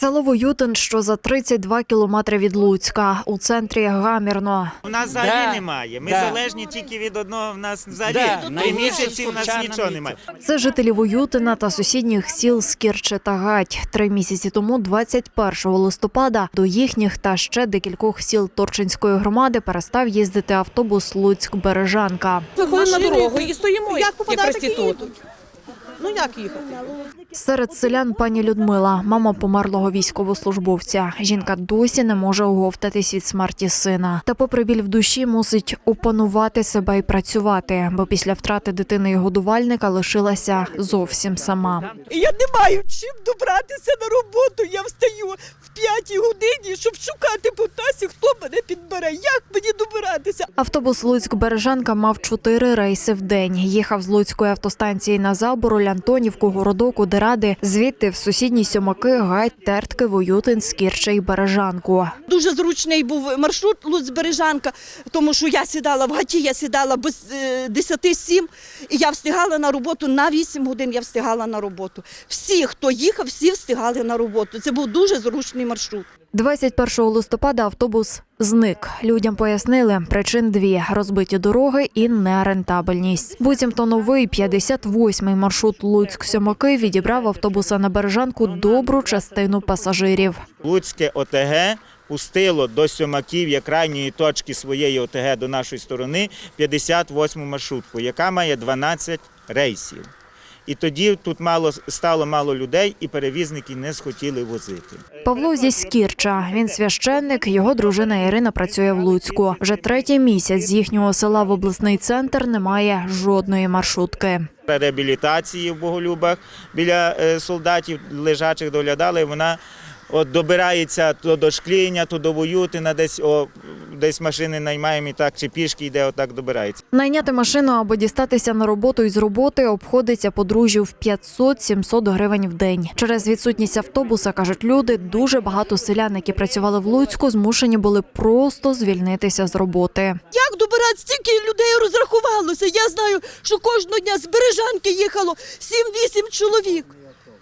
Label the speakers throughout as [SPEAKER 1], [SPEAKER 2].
[SPEAKER 1] Село Воютин, що за 32 кілометри від Луцька, у центрі гамірно.
[SPEAKER 2] У нас взагалі
[SPEAKER 3] Да,
[SPEAKER 2] немає. Ми
[SPEAKER 3] да.
[SPEAKER 2] залежні тільки від одного. В нас взагалі
[SPEAKER 3] Да,
[SPEAKER 2] три місяці в нас нічого немає.
[SPEAKER 1] Це жителі Воютина та сусідніх сіл Скірче та Гать. Три місяці тому, 21 листопада, до їхніх та ще декількох сіл Торчинської громади перестав їздити автобус Луцьк-Бережанка.
[SPEAKER 4] Виходимо на дорогу і стоїмо
[SPEAKER 5] як попадати,
[SPEAKER 4] як проститут.
[SPEAKER 5] Ну як їхати?
[SPEAKER 1] Серед селян пані Людмила, мама померлого військовослужбовця. Жінка досі не може оговтатись від смерті сина. Та, попри біль в душі, мусить опанувати себе і працювати, бо після втрати дитини і годувальника лишилася зовсім сама.
[SPEAKER 5] Я не маю чим добратися на роботу. Я встаю в п'ятій годині, щоб шукати по трасі, хто мене підбере. Як мені добиратися?
[SPEAKER 1] Автобус Луцьк-Бережанка мав чотири рейси в день. Їхав з Луцької автостанції на Забороль, Антонівку, Городок, Удеради, звідти в сусідні сьомаки, Гать, Тертки, Воютин, Скірче і Бережанку.
[SPEAKER 5] Дуже зручний був маршрут Луць-Бережанка, тому що я сідала в гаті, я сідала без е, 10-7, і я встигала на роботу на 8 годин. Я встигала на роботу. Всі, хто їхав, всі встигали на роботу. Це був дуже зручний маршрут.
[SPEAKER 1] 21 листопада автобус зник. Людям пояснили причин дві: розбиті дороги і нерентабельність. Буцімто новий 58-й маршрут Луцьк-Сьомаки відібрав автобуса на Бережанку добру частину пасажирів.
[SPEAKER 2] Луцьке ОТГ пустило до сьомаків як крайньої точки своєї ОТГ до нашої сторони 58 маршрутку, яка має 12 рейсів. І тоді тут мало стало мало людей, і перевізники не схотіли возити.
[SPEAKER 1] Павло зі Скірча. Він священник. Його дружина Ірина працює в Луцьку. Вже третій місяць з їхнього села в обласний центр немає жодної маршрутки.
[SPEAKER 2] реабілітації в Боголюбах біля е, солдатів лежачих доглядали. Вона от добирається то до шкління, то до Воютина, десь о, десь машини наймаємо і так, чи пішки йде, отак добирається.
[SPEAKER 1] Найняти машину або дістатися на роботу із роботи обходиться подружжю в 500-700 гривень в день. Через відсутність автобуса кажуть люди. Дуже багато селян, які працювали в Луцьку, змушені були просто звільнитися з роботи.
[SPEAKER 5] Як добиратися? Стільки людей розрахувалося. Я знаю, що кожного дня з Бережанки їхало 7-8 чоловік.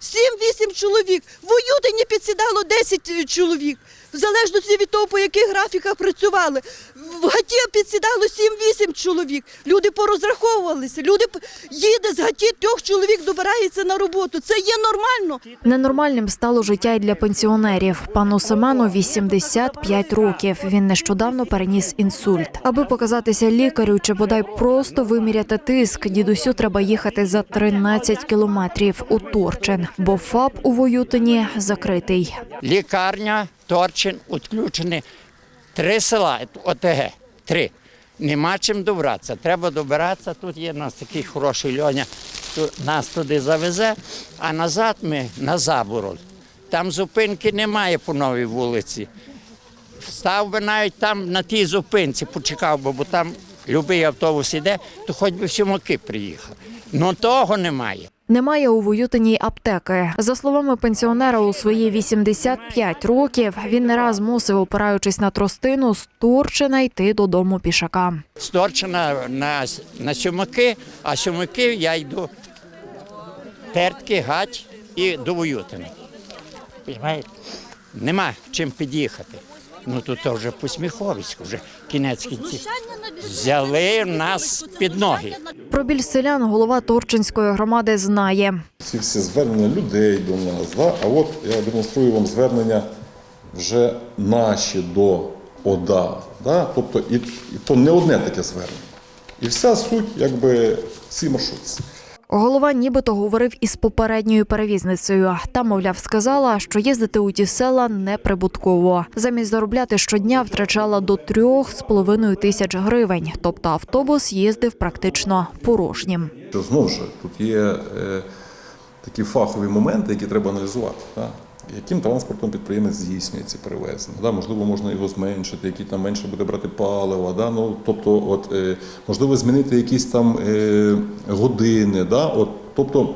[SPEAKER 5] 7-8 чоловік. В Уютині підсідало 10 чоловік. В залежності від того, по яких графіках працювали. В Гаті підсідало 7-8 чоловік. Люди порозраховувалися. Люди їде з Гаті, трьох чоловік добирається на роботу. Це є нормально.
[SPEAKER 1] Ненормальним стало життя й для пенсіонерів. Пану Семену 85 років. Він нещодавно переніс інсульт. Аби показатися лікарю чи бодай просто виміряти тиск, дідусю треба їхати за 13 кілометрів у Турчин, бо ФАП у Воютині закритий.
[SPEAKER 3] Лікарня, Торчин, відключені. Три села, ОТГ, три. Нема чим добратися. Треба добиратися. Тут є у нас такий хороший льоня, нас туди завезе, а назад ми на Забороль. Там зупинки немає по новій вулиці. Став би навіть там на тій зупинці, почекав би, бо там будь-який автобус іде, то хоч би в сьомаки приїхав. Ну того немає.
[SPEAKER 1] Немає у Воютині аптеки. За словами пенсіонера, у свої 85 років він не раз мусив, опираючись на тростину, з Турчина йти додому пішака.
[SPEAKER 3] Сторчена на, на сьомаки, а сьомаки я йду тертки, гать і до Воютини. Нема чим під'їхати. Ну тут то вже посміховисько, вже кінець кінців. Взяли нас під ноги.
[SPEAKER 1] Про біль селян голова Торчинської громади знає.
[SPEAKER 6] ці всі звернення людей до нас. Да? А от я демонструю вам звернення вже наші до ОДА. Да? Тобто, і, і то не одне таке звернення. І вся суть, якби, всі маршрутці.
[SPEAKER 1] Голова нібито говорив із попередньою перевізницею. Та, мовляв, сказала, що їздити у ті села неприбутково. Замість заробляти щодня втрачала до трьох з половиною тисяч гривень. Тобто автобус їздив практично порожнім.
[SPEAKER 6] Знову ж тут є е, такі фахові моменти, які треба аналізувати. Да? Яким транспортом підприємець здійснює ці перевезення? Да? Можливо, можна його зменшити, який там менше буде брати палива. Да? Ну, тобто, от, е, можливо, змінити якісь там е, години. Да? От, тобто,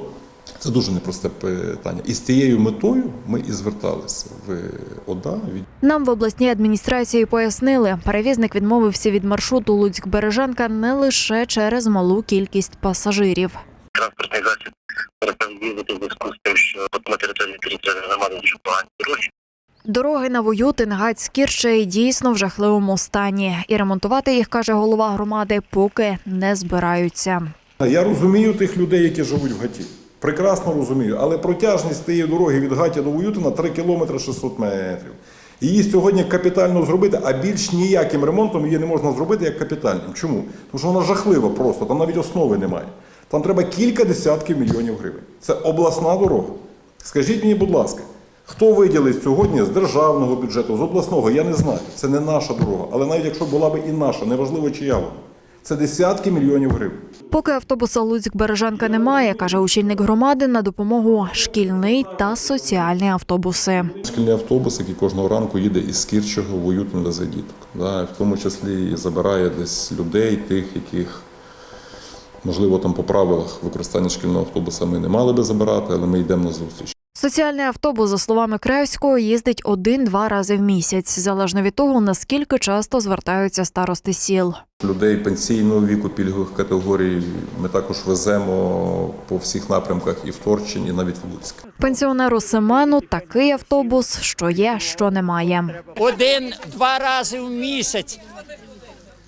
[SPEAKER 6] це дуже непросте питання. І з тією метою ми і зверталися в ОДА. від
[SPEAKER 1] Нам в обласній адміністрації пояснили, перевізник відмовився від маршруту Луцьк-Бережанка не лише через малу кількість пасажирів.
[SPEAKER 7] транспортний їздити в зв'язку з тим, що тут на території територіальної громади дуже погані дороги.
[SPEAKER 1] Дороги на Воютин, Гаць, Кірчей дійсно в жахливому стані. І ремонтувати їх, каже голова громади, поки не збираються.
[SPEAKER 6] Я розумію тих людей, які живуть в Гаті. Прекрасно розумію. Але протяжність тієї дороги від Гатя до Воютина 3 кілометри 600 метрів. Її сьогодні капітально зробити, а більш ніяким ремонтом її не можна зробити як капітальним. Чому? Тому що вона жахлива просто, там навіть основи немає. Там треба кілька десятків мільйонів гривень. Це обласна дорога. Скажіть мені, будь ласка, хто виділить сьогодні з державного бюджету, з обласного, я не знаю. Це не наша дорога. Але навіть якщо була б і наша, неважливо чия вона. Це десятки мільйонів гривень.
[SPEAKER 1] Поки автобуса Луцьк-Бережанка немає, каже очільник громади, на допомогу шкільний та соціальні автобуси.
[SPEAKER 6] Шкільний автобус, який кожного ранку їде із Кірчого в Уютин везе діток. В тому числі і забирає десь людей, тих, яких, можливо, там по правилах використання шкільного автобуса ми не мали би забирати, але ми йдемо на зустріч.
[SPEAKER 1] Соціальний автобус, за словами Кревського, їздить один-два рази в місяць, залежно від того, наскільки часто звертаються старости сіл.
[SPEAKER 6] Людей пенсійного віку, пільгових категорій ми також веземо по всіх напрямках і в Торчин, і навіть в Луцьк.
[SPEAKER 1] Пенсіонеру Семену такий автобус, що є, що немає.
[SPEAKER 3] Один-два рази в місяць.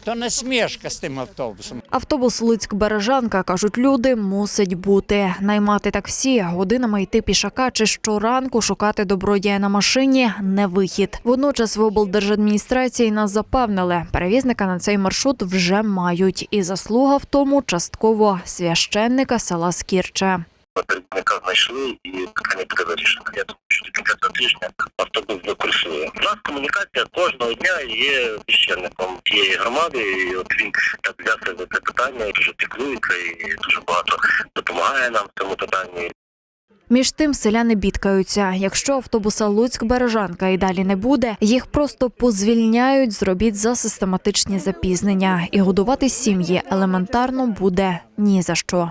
[SPEAKER 3] То не смішка з тим автобусом.
[SPEAKER 1] Автобус Луцьк-Бережанка, кажуть люди, мусить бути. Наймати таксі, годинами йти пішака чи щоранку шукати добродія на машині не вихід. Водночас в облдержадміністрації нас запевнили, перевізника на цей маршрут вже мають. І заслуга в тому частково священника села Скірче.
[SPEAKER 4] Перевідника знайшли і питання буде вирішено. Я думаю, що до тижня автобус закурсує. У нас комунікація кожного дня є священником тієї громади, і от він так взявся за це питання, і дуже піклується і дуже багато допомагає нам в цьому питанні.
[SPEAKER 1] Між тим селяни бідкаються. Якщо автобуса Луцьк-Бережанка і далі не буде, їх просто позвільняють з робіт за систематичні запізнення, і годувати сім'ї елементарно буде ні за що.